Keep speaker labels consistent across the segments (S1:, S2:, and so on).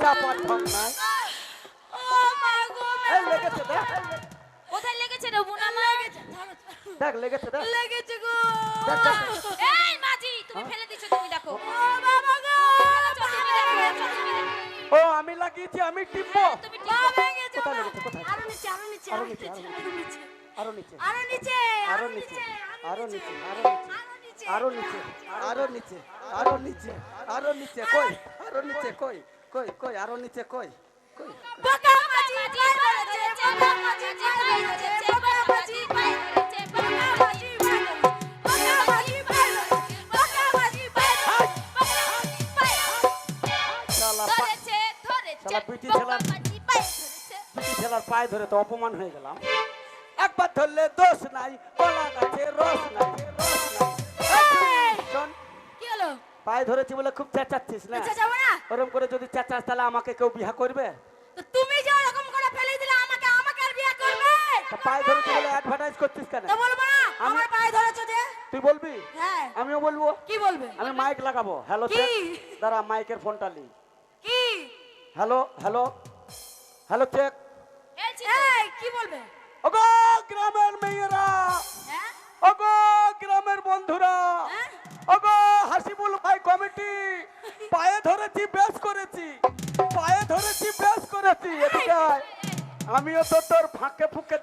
S1: চাপার লেগেছে দেখ
S2: কোথায় লেগেছে রে বোন
S1: দেখ লেগেছে দেখ।
S3: লেগেছে গো।
S2: এই মাঝি তুমি ফেলে দিছো তুমি দেখো।
S3: ও বাবা গো
S2: তুমি দেখো, তুমি দেখো।
S1: ও আমি লাগিয়েছি আমি টিপবো।
S2: তুমি
S3: পা
S2: ঠিক
S3: ভেঙেছে
S1: কোথায়
S3: মা।
S1: লেগেছে, কোথায়?
S3: আরও নিচে আরও নিচে আরও
S1: নিচে,
S3: আরও নিচে।
S1: আরও নিচে।
S3: আরও নিচে।
S1: আরও নিচে আরও নিচে। আরও নিচে আরও নিচে আরও নিচে আরও নিচে কই? আরও নিচে কই? কই কই? আরও নিচে কই? কই?
S3: বাবা মাঝি পায়ে
S1: ধরে তো অপমান হয়ে গেলাম। একবার ধরলে দোষ নাই কলা গাছে রস নাই রস নাই। পায়ে ধরেছি বলে খুব চেঁচাচ্ছিস না?
S3: যাব না?
S1: ওরম করে যদি চেঁচাস তাহলে আমাকে কেউ বিয়া করবে?
S3: তো তুমি যে ওরকম করে ফেলে দিলে আমাকে আমাকে আর বিয়ে করবে?
S1: তা পায়ে ধরেছি বলে অ্যাডভার্টাইজ করছিস কেন?
S3: তো বলব না আমার পায়ে ধরেছো যে?
S1: তুই বলবি?
S3: হ্যাঁ।
S1: আমিও বলব।
S3: কি বলবে?
S1: আমি মাইক লাগাবো। হ্যালো
S3: কি?
S1: চেক দাঁড়া মাইকের ফোনটা লি।
S3: কি?
S1: হ্যালো হ্যালো হ্যালো চেক
S3: এই কি বলবে?
S1: ওগো গ্রামের মেয়েরা।
S3: হ্যাঁ?
S1: ওগো গ্রামের বন্ধুরা।
S3: হ্যাঁ?
S1: ওগো হাসিবুল ভাই কমিটি পায়ে ধরেছি বেশ করেছি পায়ে ধরেছি বেশ করেছি এদিকে আমিও তো তোর ফাঁকে ফুঁকে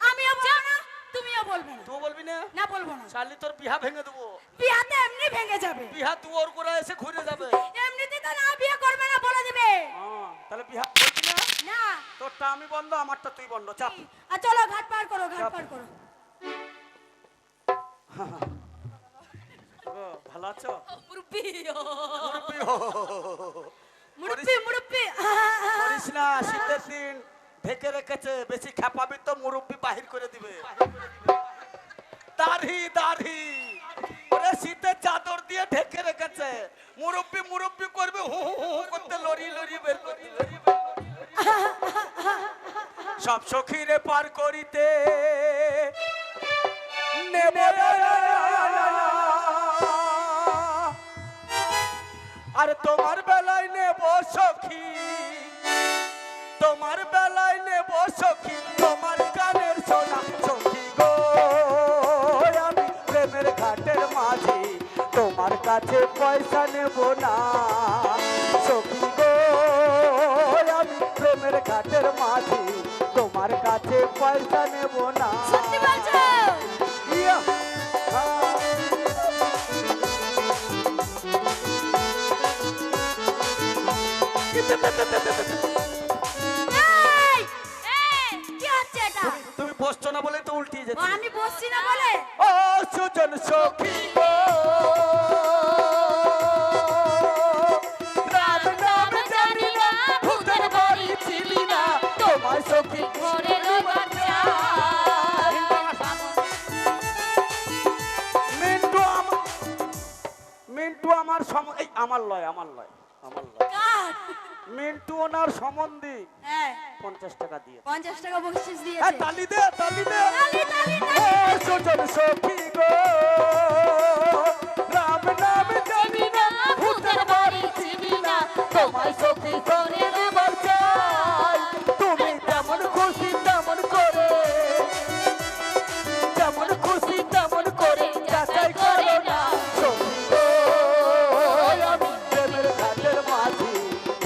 S3: আমিও বলব না তুমিও বলবে না।
S1: তুই বলবি না?
S3: না বলব না।
S1: শালি তোর বিহা ভেঙে দেবো।
S3: বিয়াতে এমনি ভেঙে যাবে।
S1: বিহা তুই ওর করে এসে ঘুরে যাবে।
S3: এমনিতে তো না বিয়ে করবে না বলে দিবে।
S1: হ্যাঁ, তাহলে বিহা বলবি না?
S3: না।
S1: তোরটা আমি বন্ধ আমারটা তুই বন্ধ চাপ।
S3: আর চলো ঘাট পার করো ঘাট পার করো।
S1: ভালো আছো না শীতের দিন ঢেকে রেখেছে বেশি খেপাবি তো মুরব্বি বাহির করে দিবে দাড়ি দাড়ি ওরে শীতের চাদর দিয়ে ঢেকে রেখেছে মুরব্বি মুরব্বি করবে হু হু হু করতে লড়ি লড়ি বের করে সব সখীরে পার করিতে নেব আর তোমার বেলায় নেব সখী। তোমার বেলায় নেব সখী, তোমার কানের সোনা সখী গো। আমি প্রেমের ঘাটের মাঝি, তোমার কাছে পয়সা নেব না সখী গো। আমি প্রেমের ঘাটের মাঝি, তোমার কাছে পয়সা নেব না।
S3: সত্যি বলছো?
S1: তুমি- বসছো না বলে তো উল্টিয়ে যাচ্ছে।
S3: আমি বসছি না বলে?
S1: ও সুজন সখী গো। আমার লয় আমার লয় আমার লয়। মিন্টু ওনার সম্বন্ধে
S3: হ্যাঁ।
S1: পঞ্চাশ টাকা দিয়ে
S3: পঞ্চাশ টাকা বকশিস
S1: দিয়ে
S3: দিয়েছে
S1: তালি দে তালি দে।
S3: তালি, তালি,
S1: ও সুজন সখী গো। রাম নাম জানি না ভূতের বাড়ি চিনি না। তোমায় সখী করে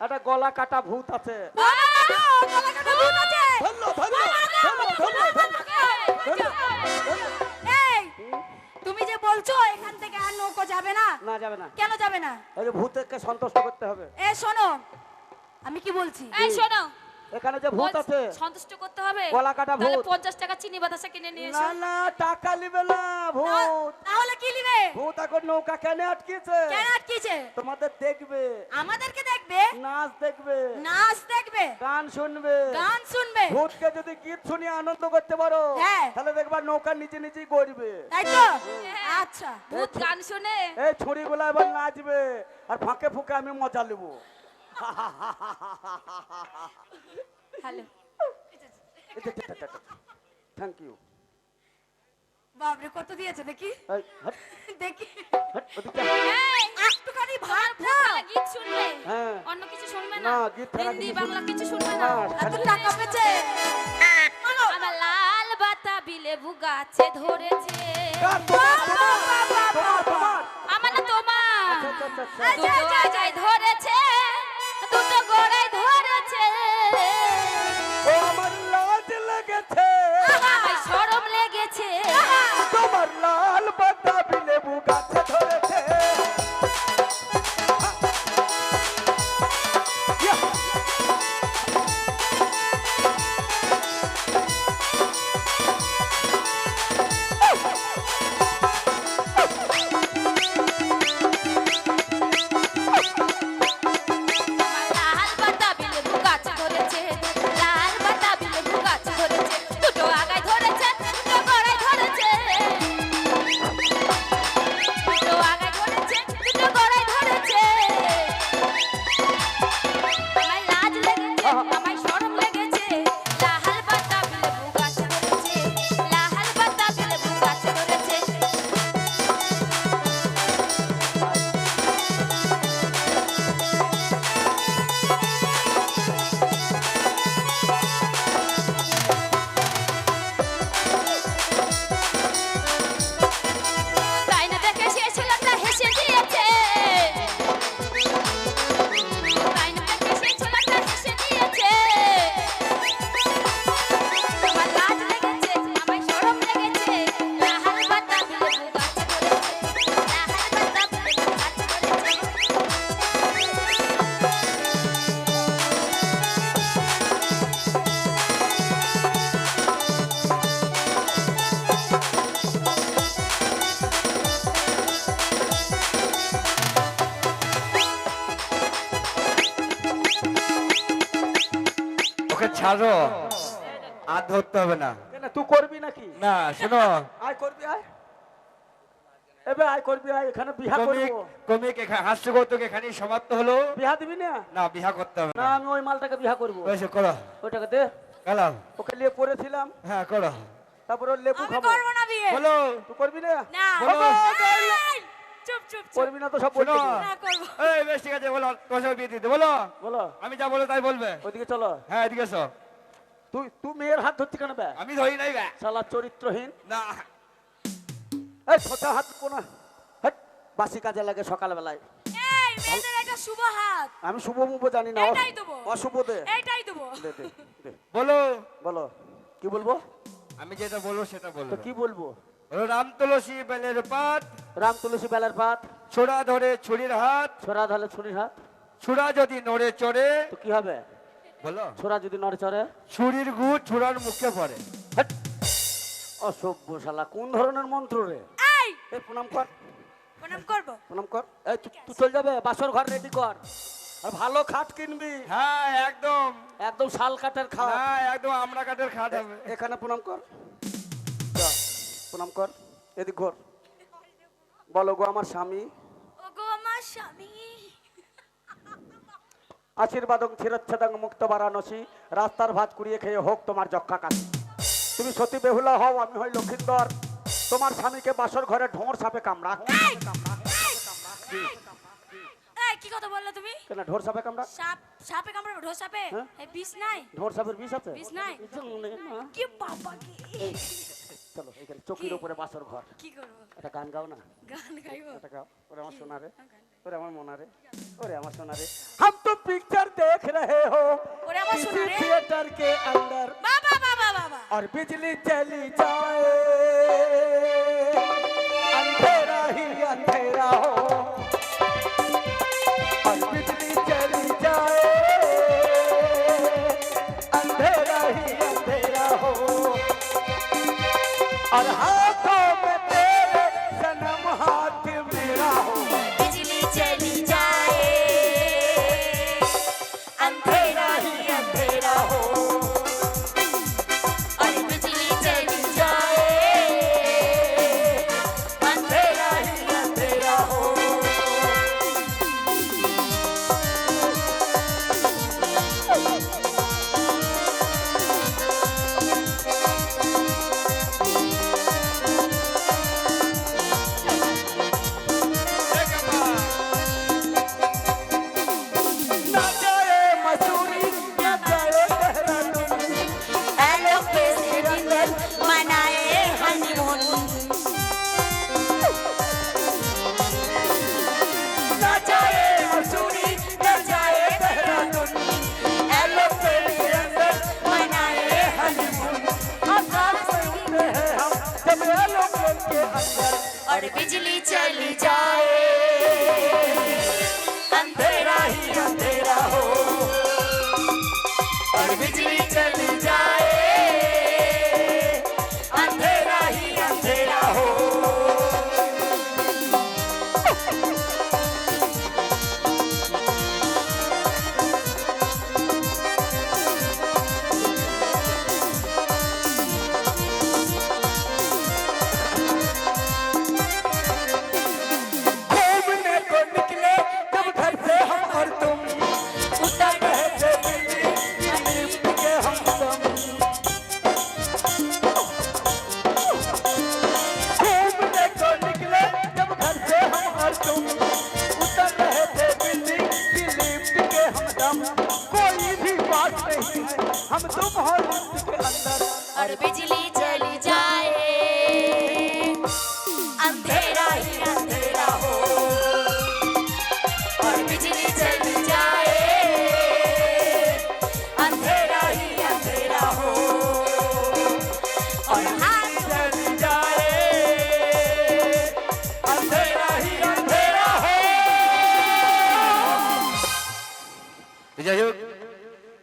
S1: একটা গলা কাটা ভূত আছে।
S3: তুমি যে বলছো এখান থেকে আর নৌকো যাবে না।
S1: না যাবে না।
S3: কেন যাবে না?
S1: ওই ভূতকে সন্তুষ্ট করতে হবে।
S3: এ শোনো আমি কি বলছি?
S2: এই শোনো।
S1: এখানে যে ভূত আছে
S2: সন্তুষ্ট করতে হবে
S1: গলা কাটা
S2: তাহলে
S1: ভূত।
S2: পঞ্চাশ টাকা চিনি বাতাসা কিনে নিয়ে এসো।
S1: না টাকা নিবে না ভূত।
S3: তাহলে কি নিবে?
S1: ভূত এখন নৌকা কেন আটকেছে
S3: কেন আটকেছে
S1: তোমাদের দেখবে।
S3: আমাদেরকে দেখবে?
S1: নাচ দেখবে।
S3: নাচ দেখবে?
S1: গান শুনবে।
S3: গান শুনবে?
S1: ভূতকে যদি গীত শুনিয়ে আনন্দ করতে পারো
S3: হ্যাঁ।
S1: তাহলে দেখবা নৌকা নিচে নিচেই গড়বে।
S3: তাই তো? আচ্ছা
S2: ভূত গান শুনে?
S1: এই ছুরি গুলা এবার নাচবে আর ফাঁকে ফুঁকে আমি মজা নেব।
S2: হ্যালো
S1: থ্যাংক ইউ
S3: বাবরে কত দিয়েছে দেখি? দেখি। একটুখানি ভাত
S2: গীত শুনবে
S1: হ্যাঁ।
S2: অন্য কিছু শুনবে
S1: না,
S2: না
S1: গীত ছাড়া
S2: হিন্দি বাংলা কিছু শুনবে
S1: না,
S2: না।
S3: এত টাকা পেয়েছে।
S2: আমার লাল বাতাবি লেবু গাছে ধরেছে। আমার না তোমার।
S1: আচ্ছা, আচ্ছা, আচ্ছা।
S2: ধরেছে। ধরেছে
S1: ও আমার লাজ লেগেছে।
S2: আমার শরম লেগেছে।
S1: তোমার লাল
S2: লেগেছে
S4: ওকে ছাড়ো। আর ধরতে হবে না।
S1: তুই করবি নাকি?
S4: না শোনো।
S1: আয় করবি আয়। এবে আয় করবি আয় এখানে বিহা
S4: কমিক কমিক এখানে হাস্য কৌতুক এখানে সমাপ্ত হলো।
S1: বিহা দিবি না?
S4: না বিহা করতে হবে
S1: না আমি ওই মালটাকে বিহা করব।
S4: ওইসে করো।
S1: ওইটাকে দে।
S4: গেলাম
S1: ওকে নিয়ে পড়েছিলাম।
S4: হ্যাঁ করো।
S1: তারপরে লেবু খাব।
S3: করব না বিয়ে।
S4: বলো।
S1: তুই করবি না?
S3: না।
S4: বলো।
S3: এই, চুপ চুপ চুপ।
S1: করবি না তো সব
S4: শোনো
S1: বলবি
S3: না করব।
S4: এই বেশ ঠিক আছে বলো তোমার সঙ্গে বিয়ে দিতে বলো।
S1: বলো।
S4: আমি যা বলো তাই বলবে।
S1: ওইদিকে চলো।
S4: হ্যাঁ এদিকে এসো।
S1: তুই তুই মেয়ের হাত ধরছি কেন বে
S4: আমি ধরি নাই বে
S1: শালা চরিত্রহীন।
S4: না।
S1: এই ছোটা হাত কোনা বাসি কাজে লাগে সকালবেলায়।
S3: এই মেয়েদের এটা শুভ হাত।
S1: আমি শুভ মুভ জানি না
S3: এটাই দেবো।
S1: অশুভ দে।
S3: দেবো
S4: বলো।
S1: বলো। কি বলব?
S4: আমি যেটা বলব সেটা
S1: তো
S4: বলব
S1: কি বলব?
S4: বলো রাম তুলসী বেলের পাত।
S1: রাম তুলসী বেলার পাত।
S4: ছোড়া ধরে ছুরির হাত।
S1: ছোড়া ধরলে ছুরির হাত।
S4: ছুরা যদি নড়ে চড়ে।
S1: তো কি হবে?
S4: বলো।
S1: ছোড়া যদি নড়ে চড়ে।
S4: ছুরির গুড় ছুরার মুখে পড়ে!
S1: অসভ্য শালা কোন ধরনের মন্ত্র রে?
S3: এই!
S1: প্রণাম কর।
S3: প্রণাম করব?
S1: প্রণাম কর। এই তুই তুই চল যাবে বাসর ঘর রেডি কর। আর ভালো খাট কিনবি।
S4: হ্যাঁ একদম।
S1: একদম শাল কাঠের খাট।
S4: হ্যাঁ একদম আমরা কাঠের খাট হবে।
S1: এখানে প্রণাম কর। প্রণাম কর। এদিক ঘর। বলো গো আমার স্বামী। আশীর্বাদং মুক্ত বারাণসী। রাস্তার ভাত কুড়িয়ে খেয়ে হোক তোমার যক্ষা কাশি তুমি সতী বেহুলা হও আমি হই লক্ষিন্দর। তোমার স্বামীকে বাসর ঘরে ঢোঁড় সাপে কামড়া।
S3: কি কথা বললে তুমি?
S1: কেন ঢোর সাপে কামড়া?
S3: সাপ সাপে কামড়াবে ঢো সাপে?
S1: হ্যাঁ?
S3: বিষ নাই?
S1: ঢোর সাপের বিষ আছে?
S3: বিষ নাই? কি বাবা কি
S1: চলো এখানে চকির
S3: কি?
S1: উপরে বাসর ঘর
S3: কি করবো
S1: একটা গান গাও না
S3: গান গাইবো
S1: একটা গাও ওরে আমার সোনা রে
S3: গান গাই।
S1: ওরে আমার মোনা রে ওরে আমার সোনা रे हम तो पिक्चर देख रहे हो
S3: ওরে আমার সোনা রে।
S1: थिएटर के अंदर
S3: বাবা বাবা বাবা
S1: और बिजली चली जाए
S4: 好的好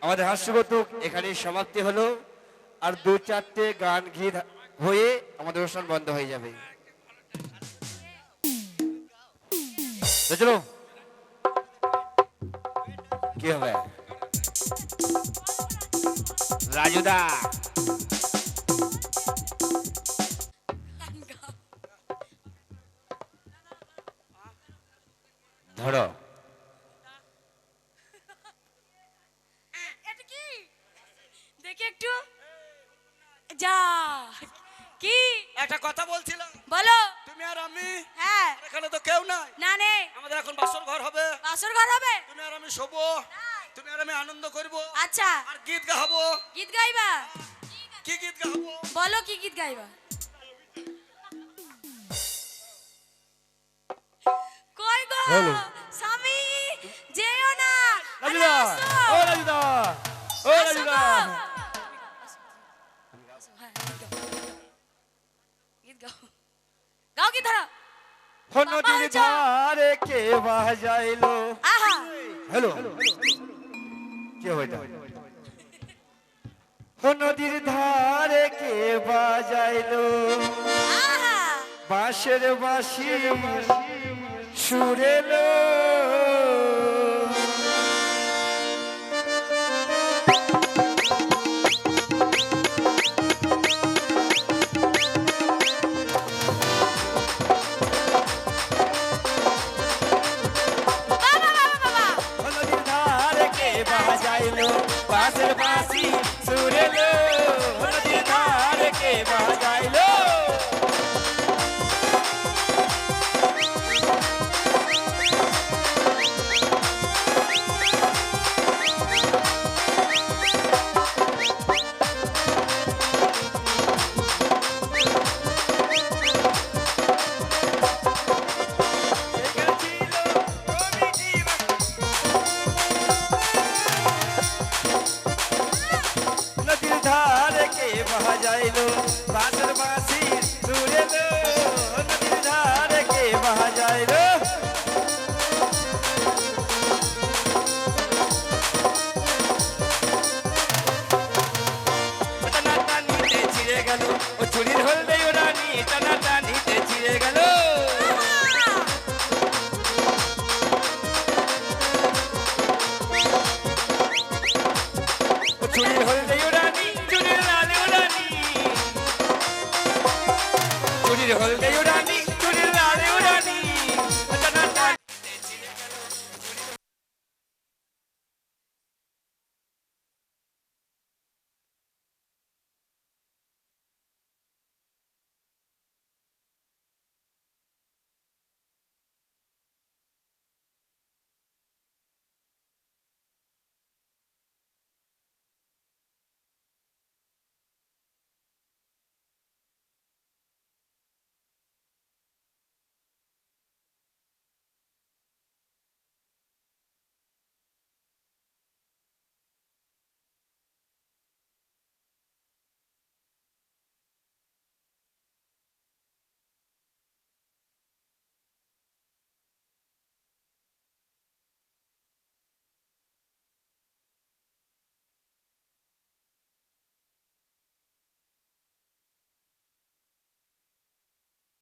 S4: আমাদের হাস্যকৌতুক এখানে সমাপ্তি হলো, আর দু চারটে গান ঘির হয়ে আমাদের অনুষ্ঠান বন্ধ হয়ে যাবে। কি হবে? রাজুদা। ধরো।
S5: বছর ঘর হবে? তুমি আর আমি শোবো। তুমি আর আমি আনন্দ করব।
S3: আচ্ছা।
S5: আর গীত গাবো।
S3: গীত গাইবা?
S5: কি গীত গাবো?
S3: বলো কি গীত গাইবা? কই গো? স্বামী যেও না।
S4: রাজুদা। ও রাজুদা। ও রাজুদা।
S3: হ্যাঁ, গাও। কি ধরা।
S4: নদীর ধারে কে বাজাইলো? হ্যালো। কে হইতা নদীর ধারে কে বাজাইলো? বাঁশের বাঁশি সুরেলো। Muchísimas gracias.